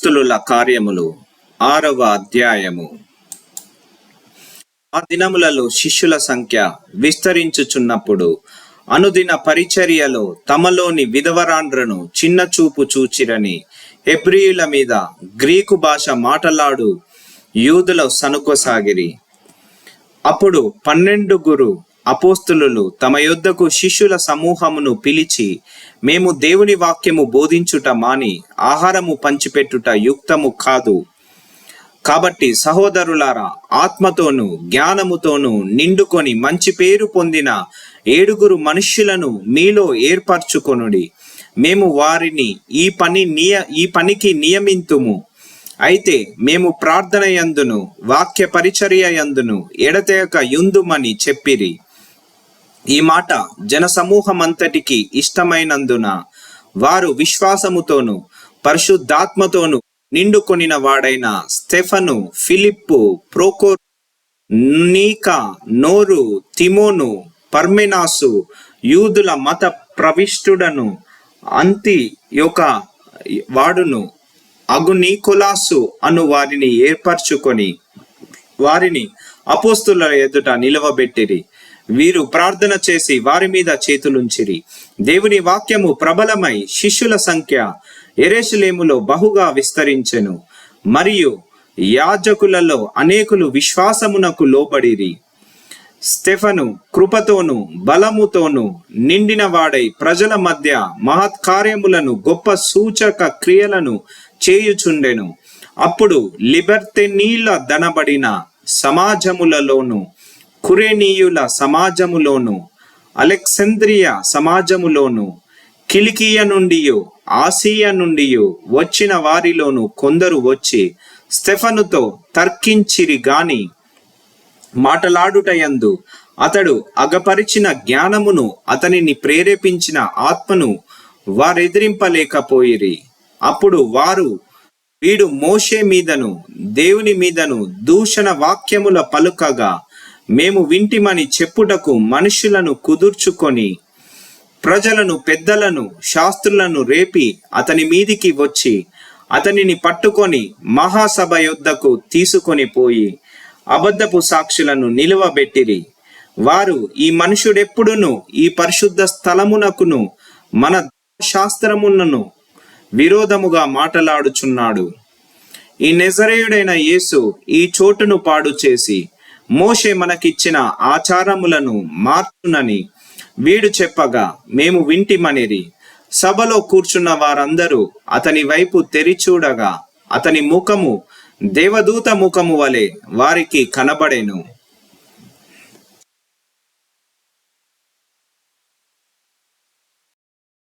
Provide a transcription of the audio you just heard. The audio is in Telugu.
అపోస్తులుల కార్యములు ఆరవ అధ్యాయము. ఆ దినములలో శిష్యుల సంఖ్య విస్తరించుచున్నప్పుడు అనుదిన పరిచర్యలో తమలోని విధవరాండ్రను చిన్న చూపు చూచిరని ఎబ్రియుల మీద గ్రీకు భాష మాటలాడు యూదుల సనుకోసాగిరి అప్పుడు పన్నెండుగురు అపోస్తులు తమ యొద్దకు శిష్యుల సమూహమును పిలిచి మేము దేవుని వాక్యము బోధించుట మాని ఆహారము పంచిపెట్టుట యుక్తము కాదు. కాబట్టి సహోదరులారా ఆత్మతోను జ్ఞానముతోను నిండుకొని మంచి పేరు పొందిన ఏడుగురు మనుష్యులను మీలో ఏర్పరచుకొనుడి. మేము వారిని ఈ పని నియ ఈ పనికి నియమింతుము. అయితే మేము ప్రార్థన యందును వాక్య పరిచర్య యందును ఎడతెగక యుందుమని చెప్పిరి. ఈ మాట జనసమూహమంతటికి ఇష్టమైనందున వారు విశ్వాసముతోను పరిశుద్ధాత్మతోను నిండుకొనిన వాడైన స్టెఫను ఫిలిప్పు ప్రోకోర్ నీకా నోరు తిమోను పర్మెనాసు యూదుల మత ప్రవిష్టుడను అంతి యొక్క వాడును అగునీకులాసు అను వారిని ఏర్పరచుకొని వారిని అపోస్తుల ఎదుట నిలవబెట్టిరి. వీరు ప్రార్థన చేసి వారి మీద చేతులుంచిరి. దేవుని వాక్యము ప్రబలమై శిష్యుల సంఖ్య ఎరేషులేములో బహుగా విస్తరించెను. మరియు యాజకులలో అనేకులు విశ్వాసమునకు లోబడిరి. స్టెఫను కృపతోను బలముతోను నిండిన వాడై ప్రజల మధ్య మహత్కార్యములను గొప్ప సూచక క్రియలను చేయుచుండెను. అప్పుడు లిబర్తెనీళ్ళ దనబడిన సమాజములలోను కురేనీయుల సమాజములోను అలెక్సంద్రియా సమాజములోను కిలికియ నుండి ఆసియా నుండి వచ్చిన వారిలోను కొందరు వచ్చి స్టెఫనుతో తర్కించిరి గాని మాటలాడుటయందు అతడు అగపరిచిన జ్ఞానమును అతనిని ప్రేరేపించిన ఆత్మను వారెదిరింపలేకపోయిరి. అప్పుడు వారు వీడు మోషే మీదను దేవుని మీదను దూషణ వాక్యముల పలుకగా మేము వింటిమని చెప్పుటకు మనుషులను కుదుర్చుకొని ప్రజలను పెద్దలను శాస్త్రులను రేపి అతని మీదికి వచ్చి అతనిని పట్టుకొని మహాసభ యొద్దకు తీసుకొని పోయి అబద్ధపు సాక్షులను నిలువబెట్టిరి. వారు ఈ మనుషుడెప్పుడును ఈ పరిశుద్ధ స్థలమునకును మన శాస్త్రమునను విరోధముగా మాటలాడుచున్నాడు. ఈ నెజరేయుడైన యేసు ఈ చోటును పాడు చేసి మోషే మనకిచ్చిన ఆచారములను మార్చునని వీడు చెప్పగా మేము వింటిమనిరి సభలో కూర్చున్న వారందరూ అతని వైపు తెరిచూడగా అతని ముఖము దేవదూత ముఖము వలె వారికి కనబడెను.